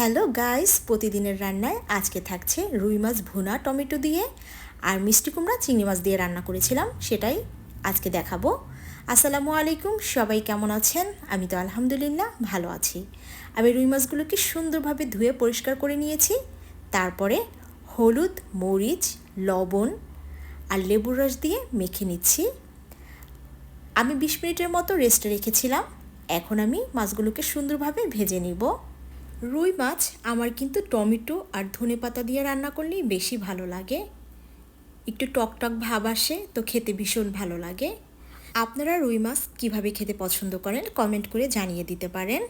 Hello guys, প্রতিদিনের রান্নায় আজকে থাকছে রুই মাছ ভুনা টমেটো দিয়ে আর মিষ্টি কুমড়া চিংড়ি মাছ দিয়ে রান্না করেছিলাম, সেটাই আজকে দেখাবো। আসসালামু আলাইকুম, সবাই কেমন আছেন? আমি তো আলহামদুলিল্লাহ ভালো আছি। আমি রুই মাছগুলোকে সুন্দরভাবে ধুয়ে পরিষ্কার করে নিয়েছি। তারপরে হলুদ, মরিচ, লবণ আর লেবুর রস দিয়ে মেখে নিচ্ছি। আমি বিশ মিনিটের মতো রেস্টে রেখেছিলাম, এখন আমি মাছগুলোকে সুন্দরভাবে ভেজে নিব। রুই মাছ আমার কিন্তু টমেটো আর ধনে পাতা দিয়ে রান্না করলেই বেশি ভালো লাগে। একটু টক টক ভাব আসে তো খেতে ভীষণ ভালো লাগে। আপনারা রুই মাছ কীভাবে খেতে পছন্দ করেন কমেন্ট করে জানিয়ে দিতে পারেন।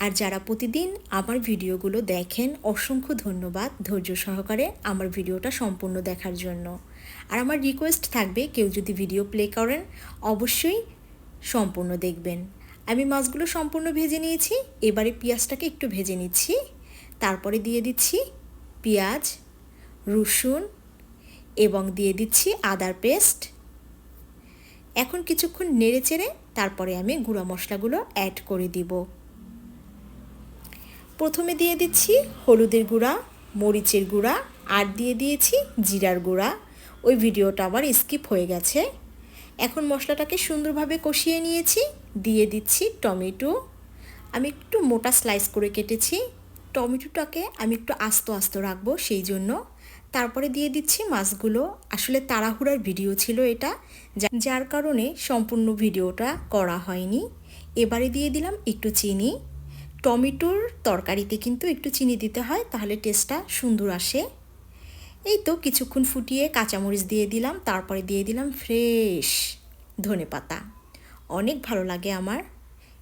আর যারা প্রতিদিন আমার ভিডিওগুলো দেখেন, অসংখ্য ধন্যবাদ ধৈর্য সহকারে আমার ভিডিওটা সম্পূর্ণ দেখার জন্য। আর আমার রিকোয়েস্ট থাকবে কেউ যদি ভিডিও প্লে করেন, অবশ্যই সম্পূর্ণ দেখবেন। আমি মাছগুলো সম্পূর্ণ ভেজে নিয়েছি। এবারে পেঁয়াজটাকে একটু ভেজে নিচ্ছি। তারপরে দিয়ে দিচ্ছি পেঁয়াজ, রসুন এবং দিয়ে দিচ্ছি আদার পেস্ট। এখন কিছুক্ষণ নেড়ে চেড়ে তারপরে আমি গুঁড়া মশলাগুলো অ্যাড করে দিব। প্রথমে দিয়ে দিচ্ছি হলুদের গুঁড়া, মরিচের গুঁড়া আর দিয়ে দিয়েছি জিরার গুঁড়া। ওই ভিডিওটা আবার স্কিপ হয়ে গেছে। এখন মশলাটাকে সুন্দরভাবে কষিয়ে নিয়েছি। দিয়ে দিচ্ছি টমেটো। আমি একটু মোটা স্লাইস করে কেটেছি। টমেটোটাকে আমি একটু আস্ত আস্ত রাখব সেই জন্য। তারপরে দিয়ে দিচ্ছি মাছগুলো। আসলে তাড়াহুড়ার ভিডিও ছিল এটা যার কারণে সম্পূর্ণ ভিডিওটা করা হয়নি। এবারে দিয়ে দিলাম একটু চিনি। টমেটোর তরকারিতে কিন্তু একটু চিনি দিতে হয়, তাহলে টেস্টটা সুন্দর আসে। এই তো কিছুক্ষণ ফুটিয়ে কাঁচামরিচ দিয়ে দিলাম, তারপরে দিয়ে দিলাম ফ্রেশ ধনে পাতা অনেক ভালো লাগে আমার।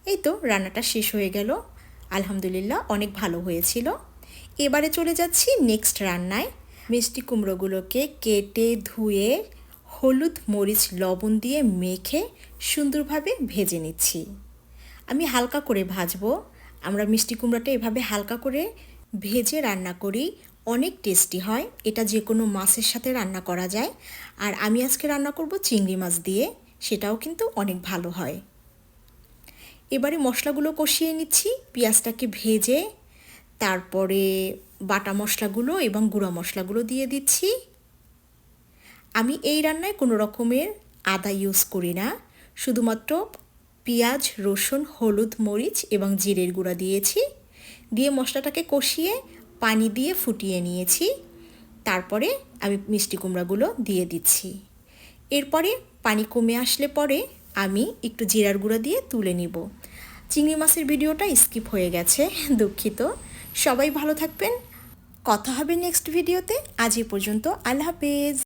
এই তো রান্নাটা শেষ হয়ে গেল। আলহামদুলিল্লাহ অনেক ভালো হয়েছিল। এবারে চলে যাচ্ছি নেক্সট রান্নায়। মিষ্টি কুমড়োগুলোকে কেটে ধুয়ে হলুদ, মরিচ, লবণ দিয়ে মেখে সুন্দরভাবে ভেজে নিচ্ছি। আমি হালকা করে ভাজবো। আমরা মিষ্টি কুমড়োটা এভাবে হালকা করে ভেজে রান্না করি। অনেক টেস্টি হয়। এটা যে কোনো মাছের সাথে রান্না করা যায়। আর আমি আজকে রান্না করব চিংড়ি মাছ দিয়ে। সেটাও কিন্তু অনেক ভালো হয়। এবারে মশলাগুলো কষিয়ে নিচ্ছি, পেঁয়াজটাকে ভেজে, তারপরে বাটা মশলাগুলো এবং গুঁড়া মশলাগুলো দিয়ে দিচ্ছি। আমি এই রান্নায় কোনো রকমের আদা ইউজ করি না, শুধুমাত্র পেঁয়াজ, রসুন, হলুদ, মরিচ এবং জিরের গুঁড়া দিয়েছি। দিয়ে মশলাটাকে কষিয়ে পানি দিয়ে ফুটিয়ে নিয়েছি। তারপরে আমি মিষ্টি কুমড়াগুলো দিয়ে দিচ্ছি। এরপরে পানি কমে আসলে পরে আমি একটু জিরার গুঁড়ো দিয়ে তুলে নিব। চিংড়ি মাছের ভিডিওটা স্কিপ হয়ে গেছে, দুঃখিত। সবাই ভালো থাকবেন। কথা হবে নেক্সট ভিডিওতে। আজ এ পর্যন্ত আল্লাহ হাফেজ।